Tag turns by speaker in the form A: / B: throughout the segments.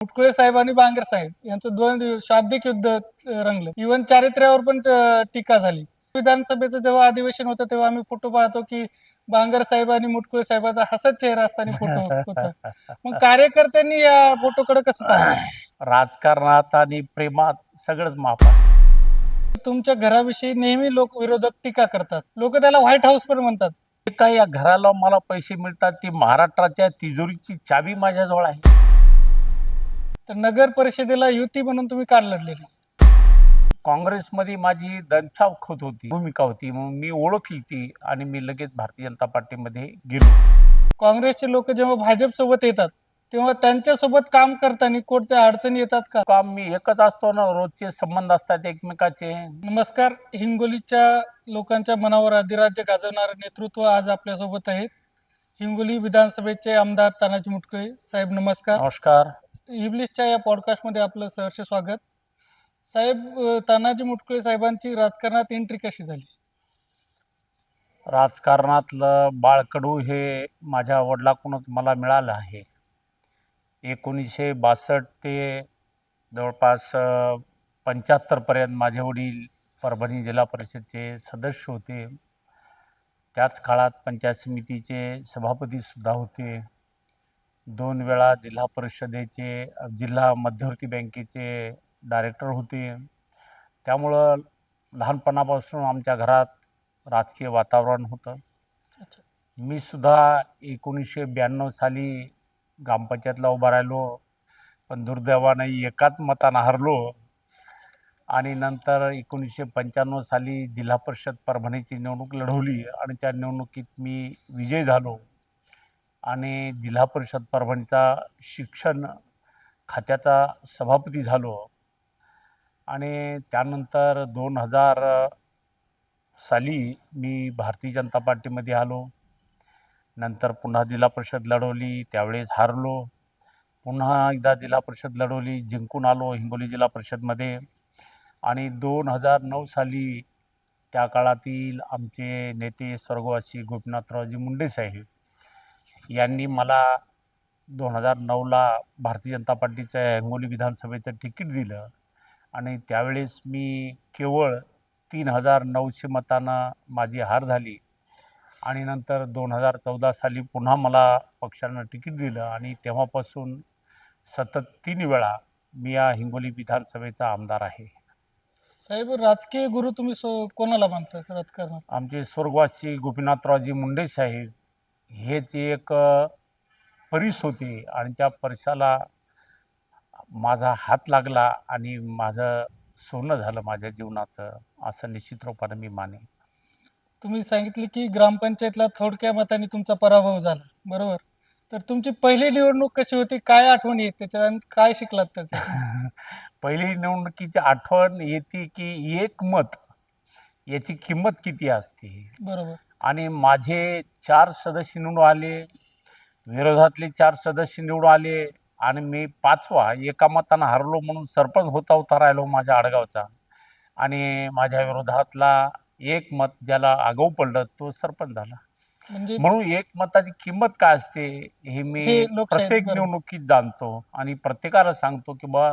A: मुटकुळे साहेब आणि बांगर साहेब यांचं दोन शाब्दिक युद्ध रंगलं. इव्हन चारित्र्यावर पण टीका झाली. विधानसभेचं जेव्हा अधिवेशन होतं तेव्हा आम्ही फोटो पाहतो की बांगर साहेब आणि मुटकुळे साहेबाचा हसत चेहरा असताना फोटो होता. मग कार्यकर्त्यांनी या फोटोकडे कसं
B: राजकारणात आणि प्रेमात सगळंच माफ.
A: तुमच्या घराविषयी नेहमी लोक विरोधक टीका करतात. लोक त्याला व्हाईट हाऊस पण म्हणतात.
B: काय या घराला मला पैसे मिळतात ती महाराष्ट्राच्या तिजोरीची चावी माझ्याजवळ आहे.
A: तर नगर परिषदेला युती म्हणून तुम्ही कार लढलेली?
B: काँग्रेसमध्ये माझी दंछावखत होती भूमिका होती मग मी ओळखली ती आणि मी लगेच भारतीय जनता पार्टीमध्ये गेलो.
A: काँग्रेसचे लोक जेव्हा भाजप सोबत येतात तेव्हा त्यांच्यासोबत काम करताना कोणत्या अडचणी येतात का?
B: काम मी एकच असतो ना रोजचे संबंध असतात एकमेकाचे.
A: नमस्कार हिंगोलीच्या लोकांच्या मनावर अधिराज्य गाजवणारं नेतृत्व आज आपल्यासोबत आहेत. हिंगोली विधानसभेचे आमदार तानाजी मुटकुळे साहेब नमस्कार.
B: नमस्कार.
A: इब्लिसच्या या पॉडकास्टमध्ये आपलं सहर्ष स्वागत. साहेब तानाजी मुटकुळे साहेबांची राजकारणात एंट्री कशी झाली?
B: राजकारणातलं बाळकडू हे माझ्या वडिलाकडूनच मला मिळालं आहे. एकोणीसशे बासष्ट ते जवळपास पंच्याहत्तरपर्यंत माझे वडील परभणी जिल्हा परिषदचे सदस्य होते. त्याच काळात पंचायत समितीचे सभापतीसुद्धा होते. दोन वेळा जिल्हा परिषदेचे जिल्हा मध्यवर्ती बँकेचे डायरेक्टर होते. त्यामुळं लहानपणापासून आमच्या घरात राजकीय वातावरण होतं. मी सुद्धा एकोणीसशे ब्याण्णव साली ग्रामपंचायतला उभा राहिलो पण दुर्दैवानं एकाच मतानं हरलो. आणि नंतर एकोणीसशे पंच्याण्णव साली जिल्हा परिषद परभणीची निवडणूक लढवली आणि त्या निवडणुकीत मी विजयी झालो. आणि जिल्हा परिषद परभणीचा शिक्षण खात्याचा सभापती झालो. आणि त्यानंतर दोन हजार साली मी भारतीय जनता पार्टीमध्ये आलो. नंतर पुन्हा जिल्हा परिषद लढवली त्यावेळेस हारलो. पुन्हा एकदा जिल्हा परिषद लढवली जिंकून आलो हिंगोली जिल्हा परिषदमध्ये. आणि दोन हजार नऊ साली त्या काळातील आमचे नेते स्वर्गवासी गोपीनाथरावजी मुंडे साहेब यांनी मला दोन हजार नऊला भारतीय जनता पार्टीचं हिंगोली विधानसभेचं तिकीट दिलं. आणि त्यावेळेस मी केवळ तीन हजार नऊशे मतानं माझी हार झाली. आणि नंतर दोन हजार चौदा साली पुन्हा मला पक्षानं तिकीट दिलं. आणि तेव्हापासून सतत तीन वेळा मी या हिंगोली विधानसभेचा आमदार आहे.
A: साहेब राजकीय गुरु तुम्ही सो कोणाला मानता? राजकारणात?
B: आमचे स्वर्गवासी गोपीनाथरावजी मुंडे साहेब हेच एक परीस होते आणि त्या परिसाला माझा हात लागला आणि माझं सोनं झालं माझ्या जीवनाचं असं निश्चित रूपानं मी माने
A: तुम्ही सांगितले की ग्रामपंचायतला थोडक्या मताने तुमचा पराभव झाला. बरोबर? तर तुमची पहिली निवडणूक कशी होती? काय आठवणी आहेत त्याच्यात आणि काय शिकलात त्याच्यात?
B: पहिली निवडणुकीची आठवण येते की एक मत याची किंमत किती असते?
A: बरोबर.
B: आणि माझे चार सदस्य निवडून आले विरोधातले चार सदस्य निवडून आले आणि मी पाचवा एका मतानं हरलो म्हणून सरपंच होता होता राहिलो माझ्या आडगावचा आणि माझ्या विरोधातला एक मत ज्याला आगाऊ पडलं तो सरपंच झाला
A: म्हणजे
B: म्हणून एक मताची किंमत काय असते हे मी प्रत्येक. निवडणुकीत जाणतो आणि प्रत्येकाला सांगतो की बा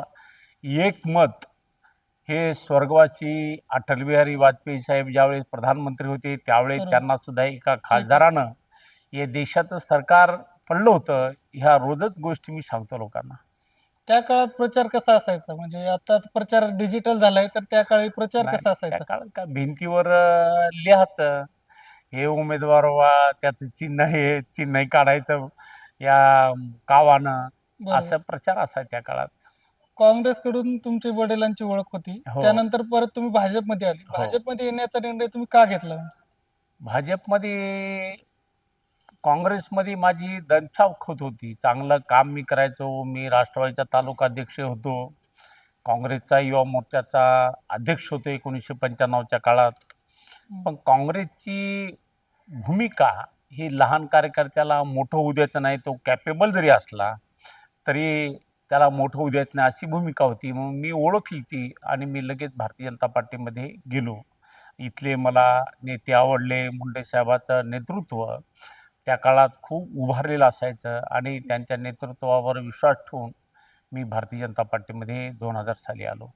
B: एक मत हे स्वर्गवासी अटल बिहारी वाजपेयी साहेब ज्यावेळेस प्रधानमंत्री होते त्यावेळेस. त्यांना सुद्धा एका खासदारानं हे देशाचं सरकार पडलं होतं ह्या रोजच गोष्टी मी सांगतो लोकांना.
A: त्या काळात प्रचार कसा असायचा? म्हणजे आता प्रचार डिजिटल झालाय तर त्या काळी प्रचार कसा असायचा?
B: काळात काय भिंतीवर लिहायचं. हे उमेदवार वा त्याचं चिन्ह हे चिन्ह काढायचं या कावानं असं प्रचार असायचा त्या काळात.
A: काँग्रेसकडून तुमच्या वडिलांची ओळख होती.
B: हो.
A: त्यानंतर परत तुम्ही भाजपमध्ये आली.
B: हो.
A: भाजपमध्ये येण्याचा निर्णय तुम्ही का घेतला?
B: भाजपमध्ये काँग्रेसमध्ये माझी दंछावखत होती. चांगलं काम मी करायचो. मी राष्ट्रवादीचा तालुका अध्यक्ष होतो. काँग्रेसचा युवा मोर्चाचा अध्यक्ष होतो एकोणीसशे पंच्याण्णवच्या काळात. पण काँग्रेसची भूमिका ही लहान कार्यकर्त्याला मोठं होऊ द्यायचं नाही. तो कॅपेबल जरी असला तरी त्याला मोठं होऊ द्यायचं नाही अशी भूमिका होती. मग मी ओळखली ती आणि मी लगेच भारतीय जनता पार्टीमध्ये गेलो. इथले मला नेते आवडले मुंडे साहेबाचं नेतृत्व त्या काळात खूप उभारलेलं असायचं आणि त्यांच्या नेतृत्वावर विश्वास ठेवून मी भारतीय जनता पार्टीमध्ये दोन हजार साली आलो.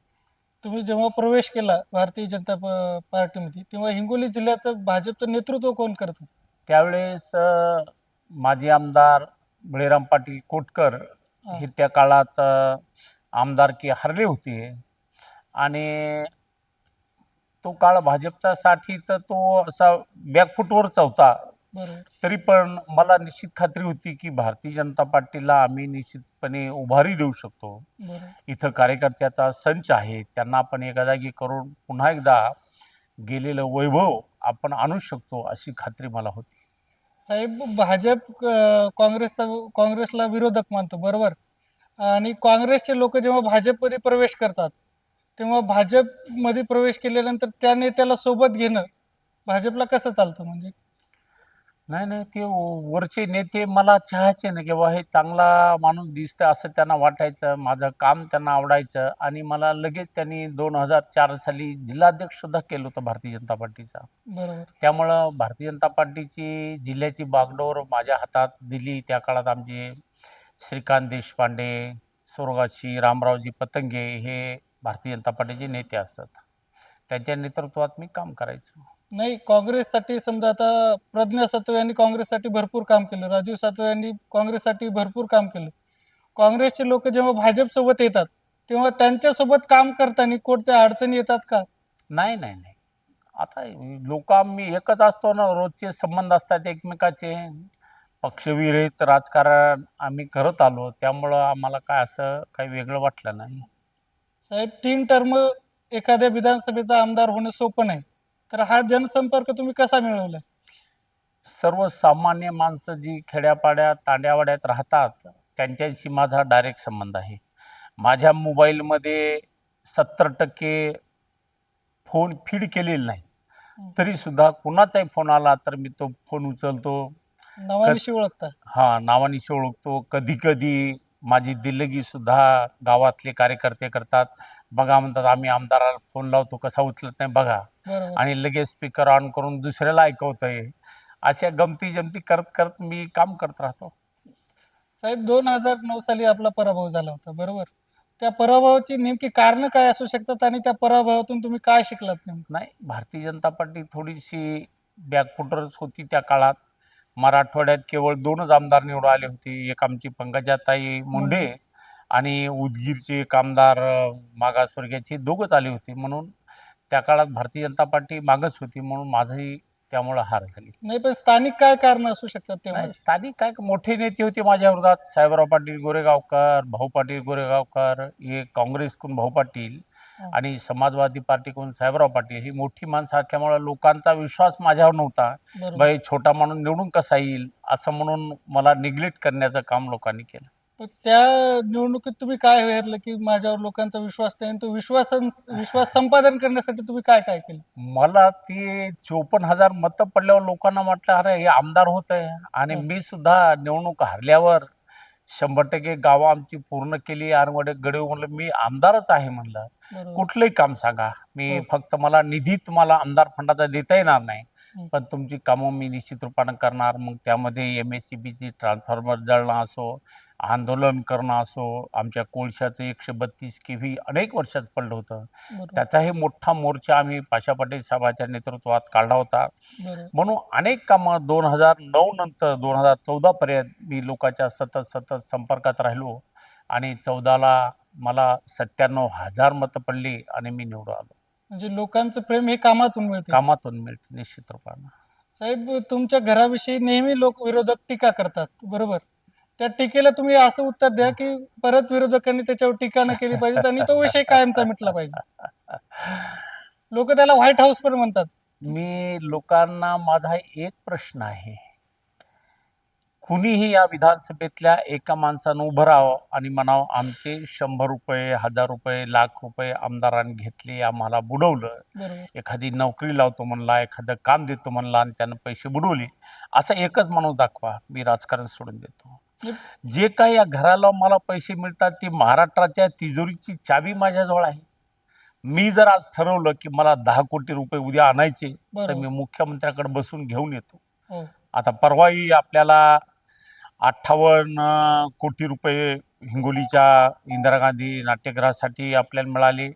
A: तुम्ही जेव्हा प्रवेश केला भारतीय जनता प- पार्टीमध्ये तेव्हा हिंगोली जिल्ह्याचं भाजपचं नेतृत्व कोण करत होतं?
B: त्यावेळेस माजी आमदार बळीराम पाटील कोटकर
A: हा.
B: त्या काळात आमदारकी हरले होते. आणि तो काळ भाजपचा साठी तर तो असा बॅकफुटवरचा होता. तरी पण मला निश्चित खात्री होती की भारतीय जनता पार्टीला आम्ही निश्चितपणे उभारी देऊ शकतो. इथं कार्यकर्त्याचा संच आहे. त्यांना आपण एका जागी करून पुन्हा एकदा गेलेलं वैभव आपण आणू शकतो अशी खात्री मला होती.
A: साहेब भाजप अं, काँग्रेसचा काँग्रेसला विरोधक मानतो बरोबर? आणि काँग्रेसचे लोक जेव्हा भाजपमध्ये प्रवेश करतात तेव्हा भाजपमध्ये प्रवेश केल्यानंतर त्या नेत्याला सोबत घेणं भाजपला कसं चालतं म्हणजे?
B: नाही नाही ते व- वरचे नेते मला चहाचे ना किंवा हे चांगला माणूस दिसतं असं त्यांना वाटायचं माझं काम त्यांना आवडायचं आणि मला लगेच त्यांनी दोन हजार चार साली जिल्हाध्यक्ष सुद्धा केलं होतं भारतीय जनता पार्टीचा.
A: बरोबर.
B: त्यामुळं भारतीय जनता पार्टीची जिल्ह्याची बागडोर माझ्या हातात दिली. त्या काळात आमचे श्रीकांत देशपांडे सुरगाशी रामरावजी पतंगे हे भारतीय जनता पार्टीचे नेते असतात त्यांच्या नेतृत्वात मी काम करायचो.
A: नाही काँग्रेससाठी समजा आता प्रज्ञा सातव यांनी काँग्रेससाठी भरपूर काम केलं राजीव सातव यांनी काँग्रेससाठी भरपूर काम केलं. काँग्रेसचे लोक जेव्हा भाजपसोबत येतात तेव्हा त्यांच्यासोबत काम करताना कोणत्या अडचणी येतात का?
B: नाही नाही नाही. आता लोक आम्ही एकच असतो ना रोजचे संबंध असतात एकमेकाचे. पक्षविरहित राजकारण आम्ही करत आलो त्यामुळं आम्हाला काय असं काही वेगळं वाटलं नाही.
A: साहेब तीन टर्म एखाद्या विधानसभेचा आमदार होणं सोपं नाही. तर हा जनसंपर्क तुम्ही कसा मिळवलाय
B: सर्वसामान्य माणसं जी खेड्यापाड्यात तांड्यावाड्यात राहतात त्यांच्याशी माझा डायरेक्ट संबंध आहे. माझ्या मोबाईलमध्ये सत्तर टक्के फोन फीड केलेले नाही तरीसुद्धा कुणाचाही फोन आला तर मी तो फोन उचलतो.
A: नावानिशी ओळखता?
B: हा नावानिशी ओळखतो. कधी कधी माझी दिल्लगी सुद्धा गावातले कार्यकर्ते करतात. बघा म्हणतात आम्ही आमदाराला फोन लावतो कसा उचलत नाही बघा. आणि लगेच स्पीकर ऑन करून दुसऱ्याला ऐकवतंय. अशा गमती जमती करत करत मी काम करत राहतो.
A: साहेब दोन हजार नऊ साली आपला पराभव झाला होता बरोबर? त्या पराभवाची नेमकी कारण काय असू शकतात आणि त्या पराभवातून तुम्ही काय शिकलात नेमकं?
B: नाही भारतीय जनता पार्टी थोडीशी बॅकफुटरच होती त्या काळात. मराठवाड्यात केवळ दोनच आमदार निवडून आले होते. एक आमची पंकजाताई मुंडे. आणि उदगीरचे अं, मागासवर्गीयाचे दोघंच आले होते म्हणून त्या काळात भारतीय जनता पार्टी मागच होती म्हणून माझंही त्यामुळं हार झाली.
A: नाही पण स्थानिक काय कारण असू शकतात तेव्हा
B: नाही, स्थानिक काय मोठे नेते होते माझ्या विरोधात. साहेबराव पाटील गोरेगावकर भाऊ पाटील गोरेगावकर हे काँग्रेसकडून भाऊ पाटील. आणि समाजवादी पार्टीकडून साहेबराव पाटील ही मोठी माणसं असल्यामुळे लोकांचा विश्वास माझ्यावर नव्हता.
A: बरोबर.
B: बाई छोटा माणूस निवडून कसा येईल? असं म्हणून मला निग्लेक्ट करण्याचं काम लोकांनी केलं.
A: पण त्या निवडणुकीत तुम्ही काय हेरलं की माझ्यावर लोकांचा विश्वास नाही? आणि तो विश्वास विश्वास संपादन करण्यासाठी तुम्ही काय काय केलं?
B: मला ते चोपन्न हजार मतं पडल्यावर लोकांना म्हटलं अरे हे आमदार होत आहे आणि. मी सुद्धा निवडणूक हरल्यावर शंभर टक्के गावं आमची पूर्ण केली. आणि गडे म्हणलं मी आमदारच आहे म्हणलं.
A: बरोबर.
B: कुठलंही काम सांगा. मी
A: हो.
B: फक्त मला निधी तुम्हाला आमदार फंडाचा देता येणार नाही. पण तुमची कामं मी निश्चित रूपानं करणार. मग त्यामध्ये एम एस सी बीची ट्रान्सफॉर्मर जळणं असो आंदोलन करणं असो आमच्या कोळशाचं एकशे बत्तीस के व्ही अनेक वर्षात पडलं होतं. त्याचाही मोठा मोर्चा आम्ही पाशा पाटील साहेबाच्या नेतृत्वात काढला होता. म्हणून अनेक कामं दोन हजार नऊ नंतर दोन हजार चौदापर्यंत मी लोकांच्या सतत सतत संपर्कात राहिलो आणि चौदाला मला सत्त्याण्णव हजार मतं पडली आणि मी निवडून आलो.
A: म्हणजे लोकांचं प्रेम हे कामातून मिळते.
B: कामातून मिळते निश्चित रूपानं.
A: साहेब तुमच्या घराविषयी नेहमी लोक विरोधक टीका करतात बरोबर? त्या टीकेला तुम्ही असं उत्तर द्या की परत विरोधकांनी त्याच्यावर टीका न केली पाहिजे आणि तो विषय कायमचा मिटला पाहिजे. लोक त्याला व्हाईट हाऊस पण म्हणतात.
B: मी लोकांना माझा एक प्रश्न आहे. कुणीही या विधानसभेतल्या एका माणसानं उभं राहावं आणि म्हणावं आमचे शंभर रुपये हजार रुपये लाख रुपये आमदारांनी घेतले आम्हाला बुडवलं. एखादी नोकरी लावतो म्हणला एखादं काम देतो म्हणला आणि त्यानं पैसे बुडवले. असं एकच माणूस दाखवा मी राजकारण सोडून देतो. जे काही या घराला मला पैसे मिळतात ते महाराष्ट्राच्या तिजोरीची चावी माझ्याजवळ आहे. मी जर आज ठरवलं की मला दहा कोटी रुपये उद्या आणायचे तर. मी मुख्यमंत्र्याकडे बसून घेऊन येतो.
A: हो.
B: आता परवाही आपल्याला अठ्ठावन्न कोटी रुपये हिंगोलीच्या इंदिरा गांधी नाट्यगृहासाठी आपल्याला मिळाले.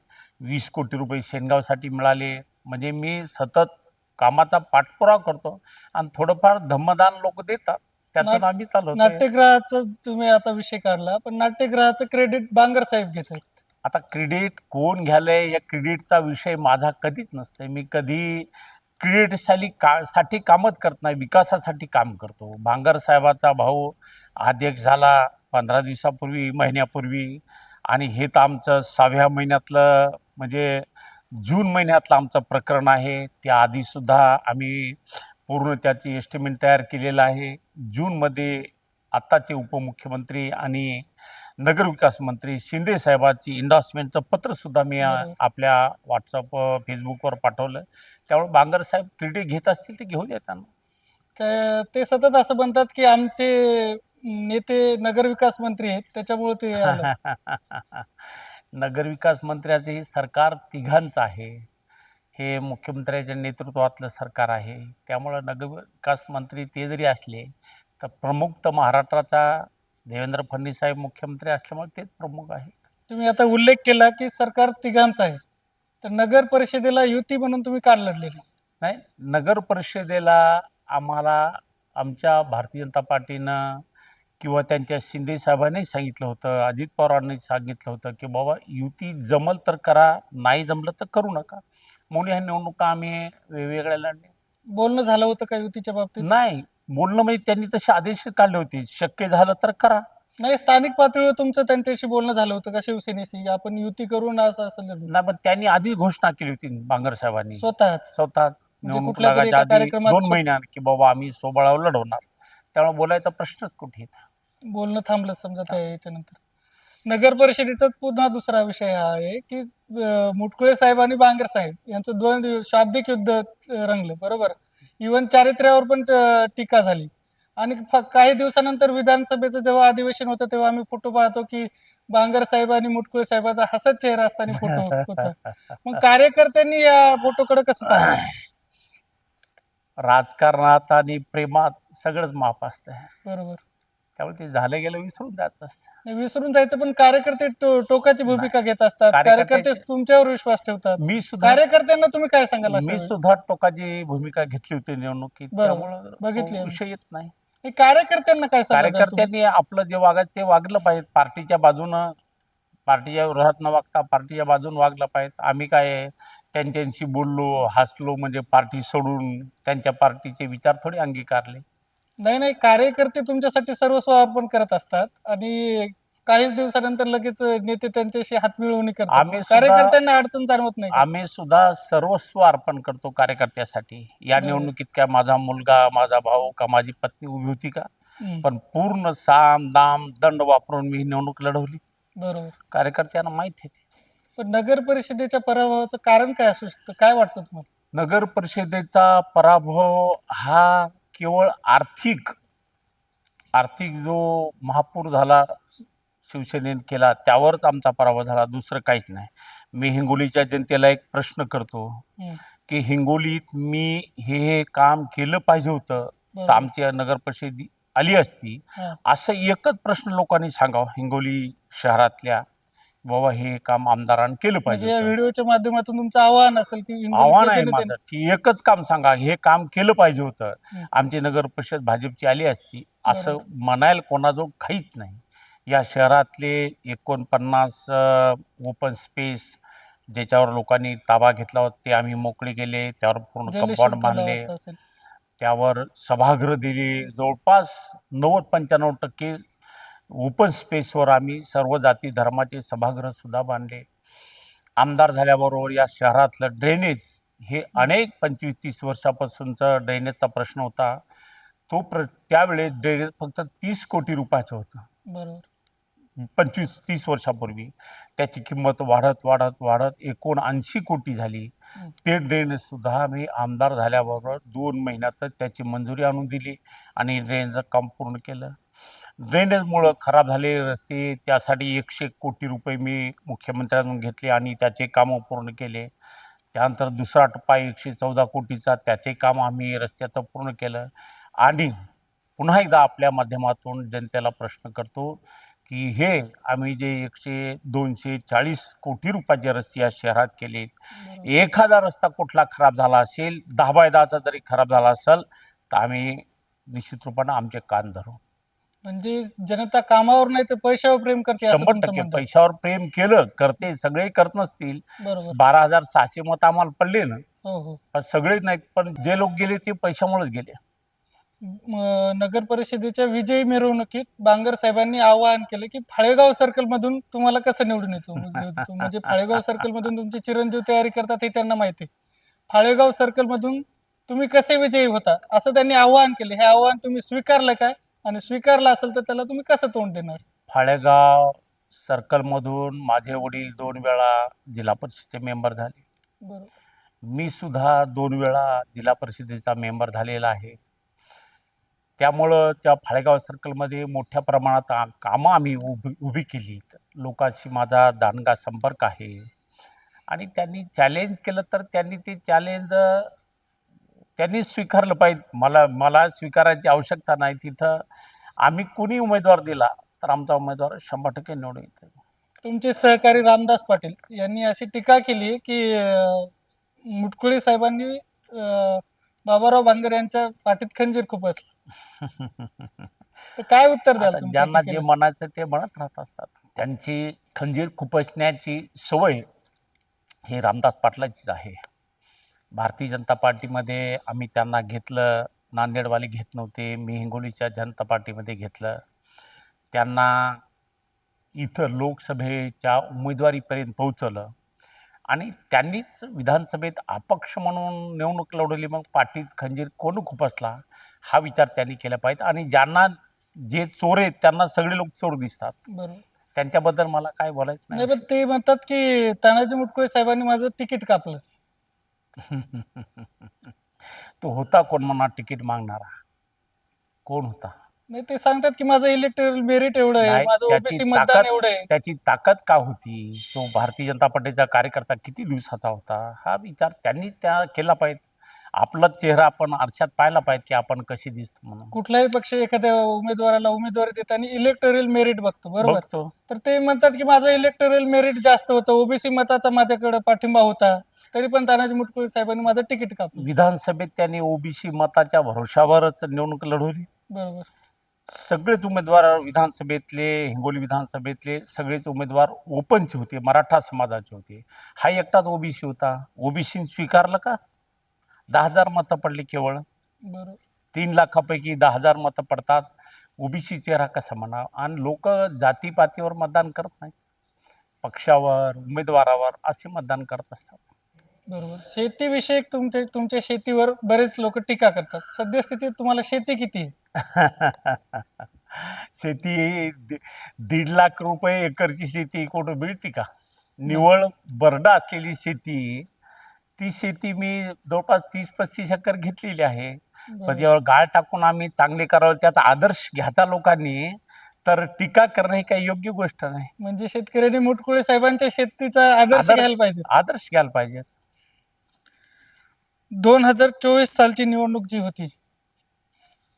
B: वीस कोटी रुपये शेनगावसाठी मिळाले. म्हणजे मी सतत कामाचा पाठपुरावा करतो आणि थोडंफार धम्मदान लोक देतात. त्यातून आम्ही चालवतो
A: नाट्यगृहाचा तुम्ही आता विषय काढला पण नाट्यगृहाचं क्रेडिट बांगर साहेब घेत आहेत
B: आता क्रेडिट कोण घ्यालंय या क्रेडिटचा विषय माझा कधीच नसते मी कधी क्रिएटशाली का साठी कामच करत नाही विकासासाठी काम करतो. भांगर साहेबाचा भाऊ अध्यक्ष झाला पंधरा दिवसापूर्वी महिन्यापूर्वी. आणि हे तर आमचं सहाव्या महिन्यातलं म्हणजे जून महिन्यातलं आमचं प्रकरण आहे. त्या आधीसुद्धा आम्ही पूर्ण त्याची एस्टिमेट तयार केलेलं आहे. जूनमध्ये आत्ताचे उपमुख्यमंत्री आणि नगरविकास मंत्री शिंदे साहेबाची इंडॉर्समेंटचं पत्रसुद्धा मी. आपल्या व्हॉट्सअप फेसबुकवर पाठवलं त्यामुळे बांगर साहेब क्रेडिट घेत असतील ते घेऊ देतात
A: काय ते सतत असं म्हणतात की आमचे नेते नगरविकास मंत्री आहेत त्याच्यामुळे ते.
B: नगरविकास मंत्र्याचे हे सरकार तिघांचं आहे हे मुख्यमंत्र्याच्या नेतृत्वातलं सरकार आहे त्यामुळं नगरविकास मंत्री ते जरी असले तर प्रमुख तर महाराष्ट्राचा देवेंद्र फडणवीस साहेब मुख्यमंत्री असल्यामुळे तेच प्रमुख आहेत.
A: तुम्ही आता उल्लेख केला की सरकार तिघांचं आहे. तर नगर परिषदेला युती म्हणून तुम्ही कार लढलेली?
B: नाही नगर परिषदेला आम्हाला आमच्या भारतीय जनता पार्टीनं किंवा त्यांच्या शिंदे साहेबांनी सांगितलं होतं अजित पवारांनी सांगितलं होतं की बाबा युती जमल तर करा नाही जमलं तर करू नका. म्हणून ह्या निवडणुका आम्ही वेगवेगळ्या लढल्या.
A: बोलणं झालं होतं का युतीच्या बाबतीत?
B: नाही बोलणं म्हणजे त्यांनी तसे आदेश काढले होते. शक्य झालं तर करा.
A: नाही स्थानिक पातळीवर तुमचं त्यांच्याशी बोलणं झालं होतं का शिवसेनेशी? आपण युती करून असं असं लढू
B: नाही पण त्यांनी आधी घोषणा केली होती बांगर साहेबांनी.
A: स्वतःच.
B: स्वतः निवडणूक
A: म्हणजे कुठल्या तरी
B: लागायच्या
A: एका
B: आधी
A: कार्यक्रमात
B: दोन महिन्यात की बाबा आम्ही सोबळावर लढवणार. त्यामुळे बोलायचा प्रश्नच कुठे येत?
A: बोलणं थांबलं समजा त्या याच्यानंतर. नगर परिषदेचा पुन्हा दुसरा विषय हा आहे की अं, मुटकुळे साहेब आणि बांगर साहेब यांचं दोन दिवस शाब्दिक युद्ध अं, रंगलं बरोबर? इवन चारित्र्यावर पण टीका झाली. आणि काही दिवसानंतर विधानसभेचं जेव्हा अधिवेशन होतं तेव्हा आम्ही फोटो पाहतो की बांगर साहेब आणि मुटकुळे साहेबाचा हसत चेहरा असताना फोटो होता. मग कार्यकर्त्यांनी या फोटोकडे कसं
B: राजकारणात आणि प्रेमात सगळंच माप असतं
A: बरोबर.
B: त्यामुळे ते झालं गेलं विसरून जायचं असतं
A: नाही, विसरून जायचं पण कार्यकर्ते टो- टोकाची भूमिका घेत असतात. कार्यकर्ते तुमच्यावर विश्वास ठेवतात.
B: मी सुद्धा
A: कार्यकर्त्यांना तुम्ही काय सांगाल अशा
B: मी
A: वेळी?
B: सुद्धा टोकाची भूमिका घेतली होती निवडणुकीत.
A: बरोबर.
B: त्यामुळं तो
A: बघितली आम्ही.
B: विषय येत नाही.
A: हे कार्यकर्त्यांना काय सांगाल तुम्ही?
B: कार्यकर्त्यांनी आपलं जे वागायचं ते वागलं पाहिजे. पार्टीच्या बाजूनं पार्टीच्या विरोधात न वागता पार्टीच्या बाजून वागलं पाहिजे. आम्ही काय आहे, त्यांच्याशी बोललो हसलो म्हणजे पार्टी सोडून त्यांच्या पार्टीचे विचार थोडे अंगीकारले.
A: नाही नाही कार्यकर्ते तुमच्यासाठी सर्वस्व अर्पण करत असतात आणि काहीच दिवसानंतर लगेच नेते त्यांच्याशी हात मिळवणी करतात.
B: आम्ही सुद्धा-
A: कार्यकर्त्यांना अडचण जाणवत नाही?
B: आम्ही सुद्धा सर्वस्व अर्पण करतो कार्यकर्त्यासाठी. या
A: बरोबर.
B: निवडणुकीत काय माझा मुलगा माझा भाऊ का माझी पत्नी उभी होती का?
A: हम्म,
B: पण पूर्ण साम दाम दंड वापरून मी ही निवडणूक लढवली.
A: बरोबर.
B: कार्यकर्त्यांना माहीत आहे ते.
A: पण नगर परिषदेच्या पराभवाचं कारण काय असू शकतं? काय वाटतं तुम्हाला?
B: नगर परिषदेचा पराभव हा केवळ आर्थिक आर्थिक जो महापूर झाला शिवसेनेने केला त्यावरच आमचा पराभव झाला दुसरं काहीच नाही मी हिंगोलीच्या जनतेला एक प्रश्न करतो की हिंगोलीत मी हे हे काम केलं पाहिजे होतं तर. आमच्या नगर परिषद आली असती. असं एकच प्रश्न लोकांनी सांगावं हिंगोली शहरातल्या बाबा हे काम आमदारांनी केलं
A: म्हणजे
B: पाहिजे
A: या
B: होतं.
A: व्हिडिओच्या माध्यमातून तुमचं आव्हान असेल की
B: आव्हान आहे
A: जनतेने-
B: माझं. की एकच काम सांगा हे काम केलं पाहिजे होतं.
A: हं.
B: आमची नगर परिषद भाजपची आली असती असं म्हणायला कोणाजवळ काहीच नाही. या शहरातले एकोणपन्नास ओपन स्पेस ज्याच्यावर लोकांनी ताबा घेतला होता ते आम्ही मोकळे केले त्यावर पूर्ण कंपाऊंड बांधले.
A: असेल.
B: त्यावर सभागृह दिली. जवळपास नव्वद पंच्याण्णव टक्के ओपन स्पेसवर आम्ही सर्व जाती धर्माचे सभागृहसुद्धा बांधले. आमदार झाल्याबरोबर या शहरातलं ड्रेनेज हे अनेक पंचवीस तीस वर्षापासूनचा ड्रेनेजचा प्रश्न होता. तो प्र त्यावेळेस ड्रेनेज फक्त तीस कोटी रुपयाचं होतं.
A: बरोबर.
B: पंचवीस तीस वर्षापूर्वी. त्याची किंमत वाढत वाढत वाढत एकूण ऐंशी कोटी झाली. ते ड्रेनेजसुद्धा आम्ही आमदार झाल्याबरोबर दोन महिन्यातच त्याची मंजुरी आणून दिली आणि ड्रेनेजचं काम पूर्ण केलं. ड्रेनेजमुळं खराब झालेले रस्ते त्यासाठी एकशे कोटी रुपये मी मुख्यमंत्र्यांकडून घेतले आणि त्याचे कामं पूर्ण केले. त्यानंतर दुसरा टप्पा एकशे चौदा कोटीचा त्याचे काम आम्ही रस्त्याचं पूर्ण केलं. आणि पुन्हा एकदा आपल्या माध्यमातून जनतेला प्रश्न करतो की हे आम्ही जे एकशे दोनशे चाळीस कोटी रुपयाचे रस्ते या शहरात केले. एखादा रस्ता कुठला खराब झाला असेल दहा बाय दहाचा जरी खराब झाला असेल तर आम्ही निश्चित रूपानं आमचे कान धरू.
A: म्हणजे जनता कामावर नाही तर पैशावर प्रेम करते असं
B: शंभर
A: तुमचं
B: टक्के
A: म्हणणं आहे.
B: पैशावर प्रेम केलं करते सगळे करत नसतील.
A: बरोबर.
B: बारा हजार सहाशे मत आम्हाला पडले ना
A: हो हो.
B: पण सगळेच नाहीत पण जे लोक गेले ते पैशामुळेच गेले.
A: म- नगर परिषदेच्या विजयी मिरवणुकीत बांगर साहेबांनी आवाहन केलं की फाळेगाव सर्कल मधून तुम्हाला कसं निवडून येतो? म्हणजे म्हणजे फाळेगाव सर्कल मधून तुमचे चिरंजीव तयारी करतात हे त्यांना माहिती आहे. फाळेगाव सर्कल मधून तुम्ही कसे विजयी होता? असं त्यांनी आवाहन केलं. हे आवाहन तुम्ही स्वीकारलं काय आणि स्वीकारलं असेल तर त्याला तुम्ही कसं तोंड देणार?
B: फाळेगाव सर्कलमधून माझे वडील दोन वेळा जिल्हा परिषदेचे मेंबर झाले.
A: बरोबर.
B: मी सुद्धा दोन वेळा जिल्हा परिषदेचा मेंबर झालेला आहे. त्यामुळं त्या फाळेगाव सर्कलमध्ये मोठ्या प्रमाणात आ- कामं आम्ही उभी उभी केली लोकांशी माझा दांडगा संपर्क आहे. आणि त्यांनी चॅलेंज केलं तर त्यांनी ते चॅलेंज त्यांनी स्वीकारलं पाहिजे. मला मला स्वीकारायची आवश्यकता नाही तिथं. आम्ही कुणी उमेदवार दिला तर आमचा उमेदवार शंभर टक्के निवडून येतो
A: तुमचे सहकारी रामदास पाटील यांनी अशी टीका केली की अं, मुटकुळे साहेबांनी अं, बाबाराव बांगर यांच्या पाठीत खंजीर खूप असला. तर काय उत्तर द्याल
B: आता
A: तुम्ही
B: ज्यांना जे
A: टीकेला?
B: म्हणायचं ते म्हणत राहत असतात. त्यांची खंजीर खुपसण्याची सवय ही रामदास पाटलाचीच आहे. भारतीय जनता पार्टीमध्ये आम्ही त्यांना घेतलं. नांदेडवाले घेत नव्हते. मी हिंगोलीच्या जनता पार्टीमध्ये घेतलं. त्यांना इथं लोकसभेच्या उमेदवारीपर्यंत पोहोचवलं. आणि त्यांनीच विधानसभेत अपक्ष म्हणून निवडणूक लढवली. मग पाठीत खंजीर कोण खुपसला हा विचार त्यांनी केला पाहिजे. आणि ज्यांना जे चोर आहेत त्यांना सगळे लोक चोर दिसतात.
A: बरोबर.
B: त्यांच्याबद्दल मला काय बोलायचं
A: नाही
B: नाही.
A: पण ते म्हणतात की तानाजी मुटकुळे साहेबांनी माझं तिकीट कापलं.
B: तो होता कोण म्हणा तिकीट मागणारा? कोण होता?
A: नाही ते सांगतात की माझं इलेक्टोरल मेरिट एवढं आहे
B: नाही,
A: माझं
B: त्याची
A: ओबीसी मतदान
B: ताकद-
A: एवढं आहे.
B: त्याची ताकद का होती? तो भारतीय जनता पार्टीचा कार्यकर्ता किती दिवसाचा होता? हा विचार त्यांनी त्या केला पाहिजे. आपला चेहरा आपण आरशात पाहायला पाहिजे की आपण कशी दिसतो म्हणून.
A: कुठलाही पक्ष एखाद्या उमेदवाराला उमेदवारी देताना इलेक्टोरल मेरिट बघतो बरोबर?
B: बघतो.
A: तर ते म्हणतात की माझं इलेक्टोरल मेरिट जास्त होतं ओबीसी मताचा माझ्याकडे पाठिंबा होता. तरी पण तानाजी मुटकुळे साहेबांनी माझं तिकीट कापलं.
B: विधानसभेत त्यांनी ओबीसी मताच्या भरोशावरच निवडणूक लढवली.
A: बरोबर.
B: सगळेच उमेदवार विधानसभेतले हिंगोली विधानसभेतले सगळेच उमेदवार ओपनचे होते मराठा समाजाचे होते. हा एकटाच ओबीसी होता. ओबीसी स्वीकारलं का? दहा हजार मतं पडली केवळ.
A: बरोबर.
B: तीन लाखापैकी दहा हजार मतं पडतात. ओबीसी चेहरा कसा म्हणा? आणि लोक जातीपातीवर मतदान करत नाहीत. पक्षावर उमेदवारावर असे मतदान करत असतात.
A: बरोबर. शेतीविषयक तुमचे तुमच्या शेतीवर बरेच लोक टीका करतात. सद्यस्थितीत तुम्हाला शेती किती आहे?
B: शेती दि- दीड लाख रुपये एकरची शेती कुठं मिळते का? निवळ बरडा असलेली शेती. ती शेती मी जवळपास तीस पस्तीस एकर घेतलेली आहे. पण गाळ टाकून आम्ही चांगले करावं त्याचा आदर्श घ्यायचा लोकांनी तर टीका करणं ही काही योग्य गोष्ट नाही.
A: म्हणजे शेतकऱ्यांनी मुटकुळे साहेबांच्या शेतीचा आदर्श
B: आदर्श-
A: घ्यायला पाहिजे.
B: आदर्श घ्यायला पाहिजे.
A: दोन हजार चोवीस सालची निवडणूक जी होती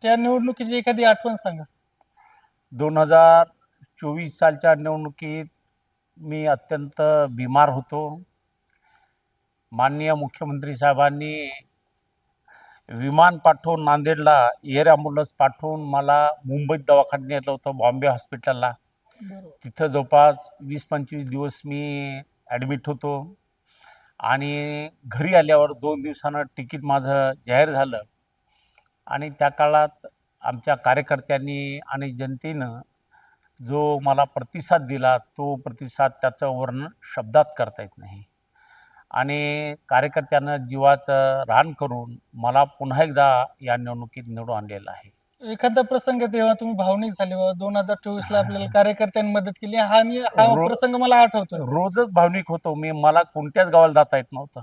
A: त्या निवडणुकीची एखादी आठवण सांगा.
B: दोन हजार चोवीस सालच्या निवडणुकीत मी अत्यंत बिमार होतो. माननीय मुख्यमंत्री साहेबांनी विमान पाठवून नांदेडला एअर ॲम्ब्युलन्स पाठवून मला मुंबईत दवाखान्यात नेलं होतं बॉम्बे हॉस्पिटलला. तिथं जवळपास वीस पंचवीस दिवस मी ॲडमिट होतो. आणि घरी आल्यावर दोन दिवसानं तिकीट माझं जाहीर झालं. आणि त्या काळात आमच्या कार्यकर्त्यांनी आणि जनतेनं जो मला प्रतिसाद दिला तो प्रतिसाद त्याचं वर्णन शब्दात करता येत नाही. आणि कार्यकर्त्यानं जीवाचं रान करून मला पुन्हा एकदा या निवडणुकीत निवडून आणलेलं आहे.
A: एखादा प्रसंग तेव्हा तुम्ही भावनिक झाले बाबा. दोन हजार चोवीस ला आपल्याला कार्यकर्त्यांनी मदत केली. हा आणि हा
B: रो-
A: प्रसंग मला आठवतोय.
B: रोजच भावनिक होतो. मी मला कोणत्याच गावाला जाता येत नव्हतं.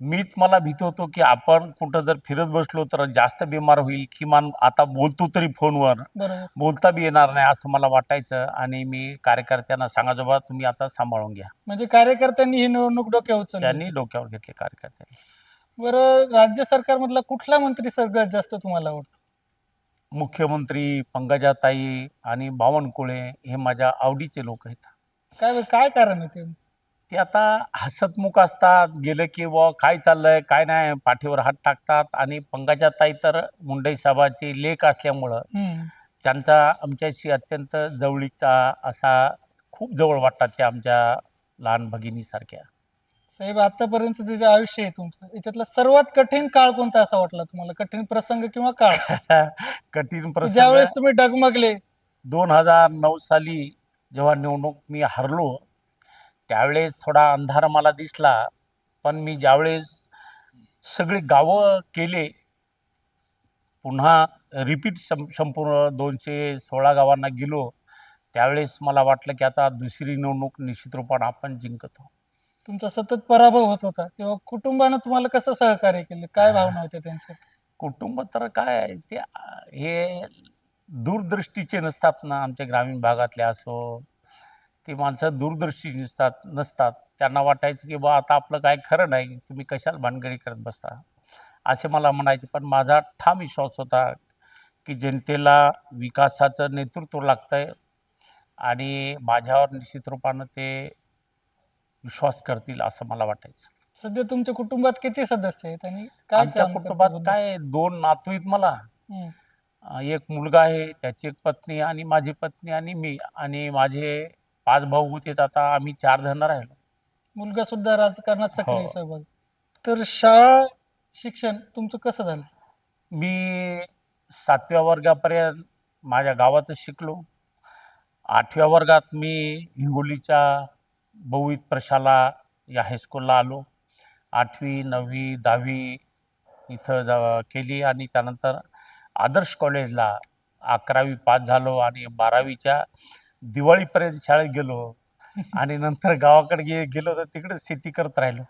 B: मीच मला भीत होतो की आपण कुठं जर फिरत बसलो तर जास्त बिमार होईल किमान आता बोलतो तरी फोनवर.
A: बरोबर.
B: बोलता बी येणार नाही असं मला वाटायचं आणि मी कार्यकर्त्यांना सांगायचो बा तुम्ही आता सांभाळून घ्या.
A: म्हणजे कार्यकर्त्यांनी ही निवडणूक डोक्यावर उचलली
B: त्यांनी डोक्यावर घेतले कार्यकर्त्यांनी.
A: बरं राज्य सरकारमधला कुठला मंत्री सगळ्यात जास्त तुम्हाला आवडतो?
B: मुख्यमंत्री पंकजाताई आणि बावनकुळे हे माझ्या आवडीचे लोक आहेत.
A: काय काय कारण आहे ते?
B: ते आता हसतमुख असतात गेलं की व काय चाललंय काय नाही पाठीवर हात टाकतात. आणि पंकजाताई तर मुंडई साहेबाची लेख असल्यामुळं. त्यांचा आमच्याशी अत्यंत जवळीचा असा खूप जवळ वाटतात त्या आमच्या लहान भगिनीसारख्या.
A: साहेब आतापर्यंत जे जे आयुष्य आहे तुमचं याच्यातला सर्वात कठीण काळ कोणता असा वाटला तुम्हाला? कठीण प्रसंग किंवा काळ?
B: कठीण प्रसंग
A: ज्यावेळेस तुम्ही डगमगले?
B: दोन हजार नऊ साली जेव्हा निवडणूक मी हरलो त्यावेळेस थोडा अंधार मला दिसला. पण मी ज्यावेळेस सगळी गावं केले पुन्हा रिपीट सं संपूर्ण दोनशे सोळा गावांना गेलो त्यावेळेस मला वाटलं की आता दुसरी निवडणूक निश्चित रूपानं आपण जिंकत. आहोत
A: तुमचा सतत पराभव होत होता. तेव्हा कुटुंबानं तुम्हाला कसं सहकार्य केलं? काय भावना होत्या त्यांच्या?
B: कुटुंब तर काय आहे, ते आ, हे दूरदृष्टीचे नसतात ना. आमच्या ग्रामीण भागातले असो ती माणसं दूरदृष्टी नसतात नसतात. त्यांना वाटायचं की बा आता आपलं काय खरं नाही तुम्ही कशाला भानगडी करत बसता? असे मला म्हणायचे. पण माझा ठाम विश्वास होता की जनतेला विकासाचं नेतृत्व लागतंय. आणि माझ्यावर निश्चित रूपानं ते विश्वास करतील असं मला वाटायचं.
A: सध्या तुमच्या कुटुंबात किती सदस्य आहेत आणि काय
B: आमच्या
A: काम करतात
B: कुटुंबात? काय दोन नातू आहेत मला.
A: हम्म.
B: अ, एक मुलगा आहे त्याची एक पत्नी आणि माझी पत्नी आणि मी आणि माझे पाच भाऊ होते. आता आम्ही चार जण राहिलो.
A: मुलगा सुद्धा राजकारणात सक्रिय
B: हो.
A: सहभाग. तर शाळा शिक्षण तुमचं कसं झालं?
B: मी सातव्या वर्गापर्यंत माझ्या गावातच शिकलो. आठव्या वर्गात मी हिंगोलीच्या बहुविध प्रशाला या हायस्कूलला आलो. आठवी नववी दहावी इथं ज केली आणि त्यानंतर आदर्श कॉलेजला अकरावी पास झालो आणि बारावीच्या दिवाळीपर्यंत शाळेत गेलो. आणि नंतर गावाकडे गे गेलो तर तिकडे शेती करत राहिलो.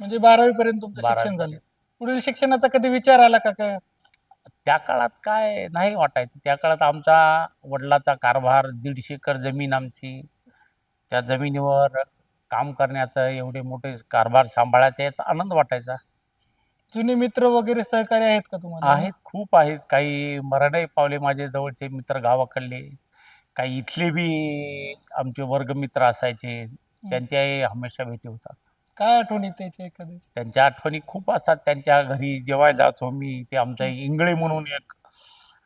A: म्हणजे बारावी पर्यंत तुमचं शिक्षण झालं. पुढील शिक्षणाचा कधी विचार आला का? काय
B: त्या काळात काय नाही वाटायचं. त्या काळात आमचा वडिलाचा कारभार दीडशे एकर जमीन आमची. त्या जमिनीवर काम करण्याचं एवढे मोठे कारभार सांभाळायचे याचा आनंद वाटायचा.
A: जुने मित्र वगैरे सहकारी आहेत का तुम्हाला?
B: आहेत खूप आहेत. काही मरणही पावले माझे जवळचे मित्र गावाकडले. काही इथले बी आमचे वर्गमित्र असायचे. त्यांच्याही हमेशा भेटी होतात.
A: काय आठवणी त्याच्या एखाद्या
B: त्यांच्या आठवणी खूप असतात. त्यांच्या घरी जेवायला जातो मी. ते आमचा इंगळे म्हणून एक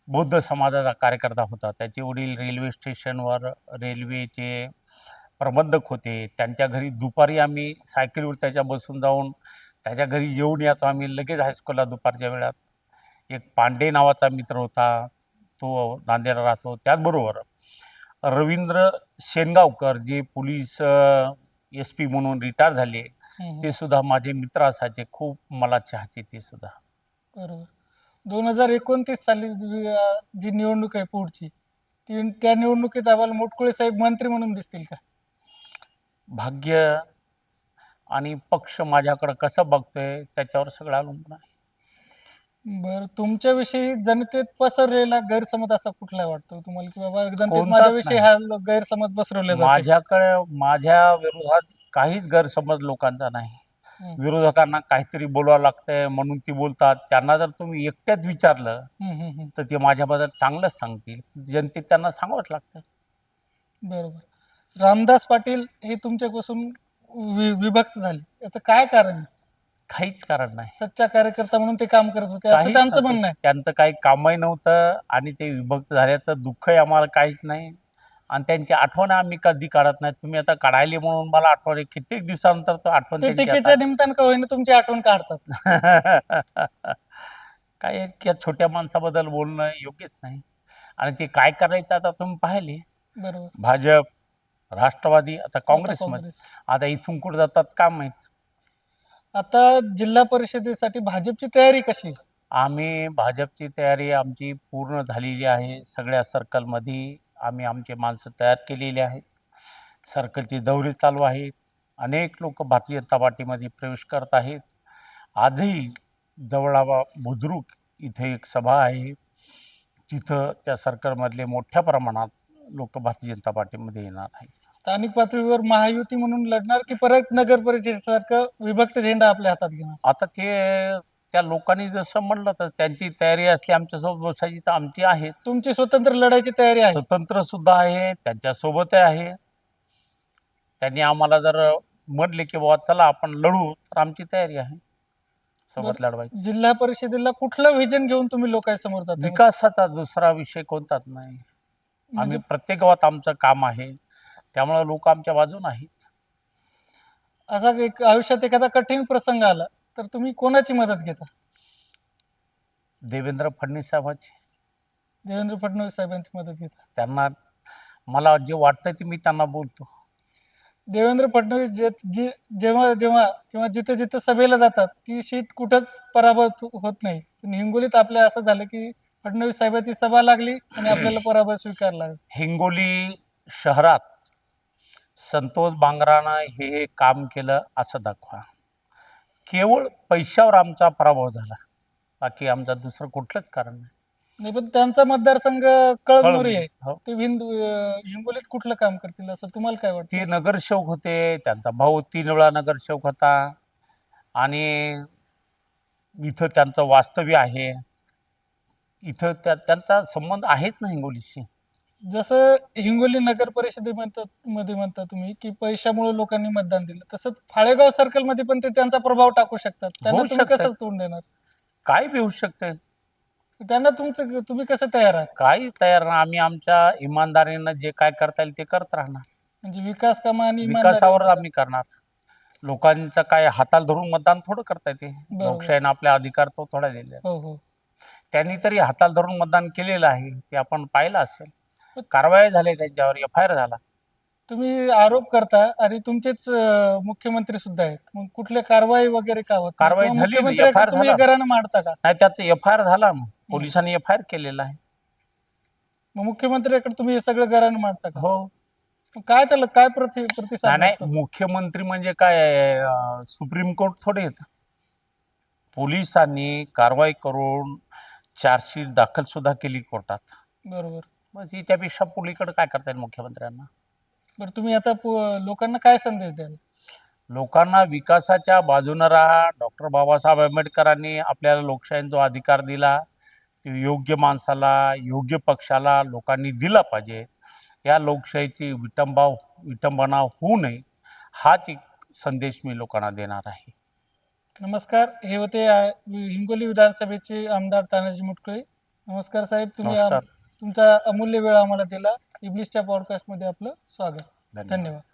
B: बौद्ध समाजाचा कार्यकर्ता होता. त्याचे वडील रेल्वे स्टेशनवर रेल्वेचे प्रबंधक होते. त्यांच्या घरी दुपारी आम्ही सायकलीवर त्याच्या बसून जाऊन त्याच्या घरी जेवून यायचो आम्ही. लगेच हायस्कूलला दुपारच्या वेळात. एक पांडे नावाचा मित्र होता. तो नांदेडला राहतो. त्याचबरोबर रवींद्र शेनगावकर जे पोलीस एस पी म्हणून रिटायर झाले ते सुद्धा माझे मित्र असायचे. खूप मला चाहते ते सुद्धा.
A: बरोबर. दोन हजार एकोणतीस साली जी निवडणूक आहे पुढची ती त्या निवडणुकीत आम्हाला मोटकुळे साहेब मंत्री म्हणून दिसतील का?
B: भाग्य आणि पक्ष माझ्याकडं कसं बघतोय त्याच्यावर सगळं अवलंबून आहे.
A: बरं तुमच्याविषयी जनतेत पसरलेला गैरसमज असा कुठला वाटतो तुम्हाला? की बाबा जनतेत
B: कोणताच
A: माझ्याविषयी. हा लो- गैरसमज पसरवला जातो
B: माझ्याकडे माझ्या विरोधात काहीच गैरसमज लोकांचा नाही.
A: हम्म.
B: विरोधकांना काहीतरी बोलावं लागतंय म्हणून ती बोलतात. त्यांना जर तुम्ही एकट्यात विचारलं
A: हम्म, हम्म, हम्म.
B: तर ते माझ्याबद्दल चांगलंच सांगतील. जनतेत त्यांना सांगावंच लागतं
A: बरोबर. रामदास पाटील हे तुमच्यापासून वि- विभक्त झाले. याचं काय कारण? आहे?
B: काहीच कारण नाही.
A: सच्चा कार्यकर्ता म्हणून ते काम करत होते असं
B: काहीच
A: त्यांचं. म्हणणं आहे.
B: त्यांचं काही कामही नव्हतं आणि ते विभक्त झाल्याचं दुःखही आम्हाला काहीच नाही. आणि त्यांची आठवण आम्ही कधी काढत नाही तुम्ही आता काढायली म्हणून मला आठवण आहे. कित्येक दिवसानंतर तो आठवण
A: ते
B: त्यांची
A: टीकेच्या निमित्तानं का होईना तुमची आठवण काढतात?
B: काय की छोट्या माणसाबद्दल बोलणं योग्यच नाही. आणि ते काय करायचं आता तुम्ही पाहिले.
A: बरोबर.
B: भाजप राष्ट्रवादी आता काँग्रेसमध्ये.
A: काँग्रेस.
B: आता इथून कुठे जातात का माहीत?
A: आता जिल्हा परिषदेसाठी भाजपची तयारी कशी?
B: आम्ही भाजपची तयारी आमची पूर्ण झालेली आहे. सगळ्या सर्कलमध्ये आम्ही आमचे माणसं तयार केलेली आहेत. सर्कलचे दौरे चालू आहेत अनेक लोक भारतीय जनता पार्टीमध्ये प्रवेश करत आहेत. आजही जवळावा बुद्रुक इथे एक सभा आहे. तिथं त्या सर्कलमधले मोठ्या प्रमाणात लोक भारतीय जनता पार्टीमध्ये येणार आहेत.
A: स्थानिक पातळीवर महायुती म्हणून लढणार की परत नगर परिषदेसारखं विभक्त झेंडा आपल्या हातात घेणार?
B: आता ते त्या लोकांनी जसं म्हणलं तर त्यांची तयारी असली आमच्यासोबत बसायची तर आमची आहे.
A: तुमची स्वतंत्र लढायची तयारी आहे?
B: स्वतंत्र सुद्धा आहे त्यांच्यासोबत आहे. त्यांनी आम्हाला जर म्हटले की बाबा चला आपण लढू तर आमची तयारी आहे. सोबत लढवायची.
A: जिल्हा परिषदेला कुठलं व्हिजन घेऊन तुम्ही लोकांसमोर जाता?
B: विकासाचा दुसरा विषय कोणताच नाही.
A: म्हणजे
B: आम्ही प्रत्येक गावात आमचं काम आहे. त्यामुळे लोक आमच्या बाजून आहेत.
A: असा एक आयुष्यात एखादा कठीण प्रसंग आला तर तुम्ही कोणाची मदत घेता?
B: देवेंद्र फडणवीस साहेबांची.
A: देवेंद्र फडणवीस साहेबांची मदत घेता?
B: त्यांना मला जे वाटतं ते मी त्यांना बोलतो.
A: देवेंद्र फडणवीस जे जी जेव्हा जेव्हा किंवा जिथे जिथे सभेला जातात ती सीट कुठंच पराभूत होत नाही. पण हिंगोलीत आपल्या असं झालं की फडणवीस साहेबांची सभा लागली आणि आपल्याला पराभव स्वीकारला
B: हिंगोली शहरात संतोष बांगरानं हे हे काम केलं असं दाखवा. केवळ पैशावर आमचा पराभव झाला. बाकी आमचा दुसरं कुठलंच कारण नाही.
A: नाही पण त्यांचा मतदारसंघ कळमनुरी आहे.
B: हो.
A: ते हिंदू अं, हिंगोलीत कुठलं काम करतील असं तुम्हाला काय वाटतं?
B: ते नगरसेवक होते त्यांचा भाऊ तीन वेळा नगरसेवक होता आणि इथं त्यांचं वास्तव्य आहे. इथं त्या त्यांचा संबंध आहेच ना हिंगोलीशी.
A: जसं हिंगोली नगर परिषदेमध्ये मध्ये म्हणता तुम्ही की पैशामुळे लोकांनी मतदान दिलं तसंच फाळेगाव सर्कलमध्ये पण ते त्यांचा प्रभाव टाकू शकतात. त्यांना
B: होऊ
A: तुम्ही. कसं तोंड देणार?
B: काय बी होऊ शकतं.
A: त्यांना तुमचं तुम्ही कसं तयार आहात?
B: काही तयार नाही. आम्ही आमच्या इमानदारीनं जे काय करता येईल ते करत राहणार.
A: म्हणजे विकास कामं आणि
B: विकासावर आम्ही करणार. लोकांचं काय हाताला धरून मतदान थोडं करता येते. लोकशाहीनं आपले अधिकार तो थोडा दिले
A: हो हो.
B: त्यांनी तरी हाताला धरून मतदान केलेलं आहे ते आपण पाहिलं असेल. कारवाई झाली त्यांच्यावर एफ आय आर झाला.
A: तुम्ही आरोप करता आणि तुमचेच अं, मुख्यमंत्री सुद्धा आहेत. मग कुठले कारवाई वगैरे का होत नाही?
B: कारवाई
A: किंवा
B: झाली
A: तुम्ही. घरानं मांडता का?
B: नाही त्याचं एफ आय आर झाला ना पोलिसांनी एफ आय आर केलेला आहे.
A: मग मुख्यमंत्र्याकडे तुम्ही हे सगळं घरानं मांडता का?
B: हो.
A: मग काय त्याला काय प्रति प्रतिसाद
B: नाही मुख्यमंत्री म्हणजे काय अं, सुप्रीम कोर्ट थोडे येत पोलिसांनी कारवाई करून चार्जशीट दाखल सुद्धा केली कोर्टात.
A: बरोबर.
B: ही त्यापेक्षा पुलीकडे काय करता येईल मुख्यमंत्र्यांना?
A: बरं तुम्ही आता पु- लोकांना काय संदेश द्याल?
B: लोकांना विकासाच्या बाजूनं राहा. डॉक्टर बाबासाहेब आंबेडकरांनी आपल्याला लोकशाहीचा जो अधिकार दिला तो योग्य माणसाला योग्य पक्षाला लोकांनी दिला पाहिजे. या लोकशाहीची विटंबा विटंबना होऊ नये हाच एक संदेश मी लोकांना देणार आहे.
A: नमस्कार. हे होते हिंगोली विधानसभेचे आमदार तानाजी मुटकुळे. नमस्कार साहेब तुम्ही आम-
B: नमस्कार.
A: तुमचा अमूल्य वेळ आम्हाला दिला. इब्लिसच्या पॉडकास्टमध्ये आपलं स्वागत.
B: धन्यवाद.
A: धन्यवाद.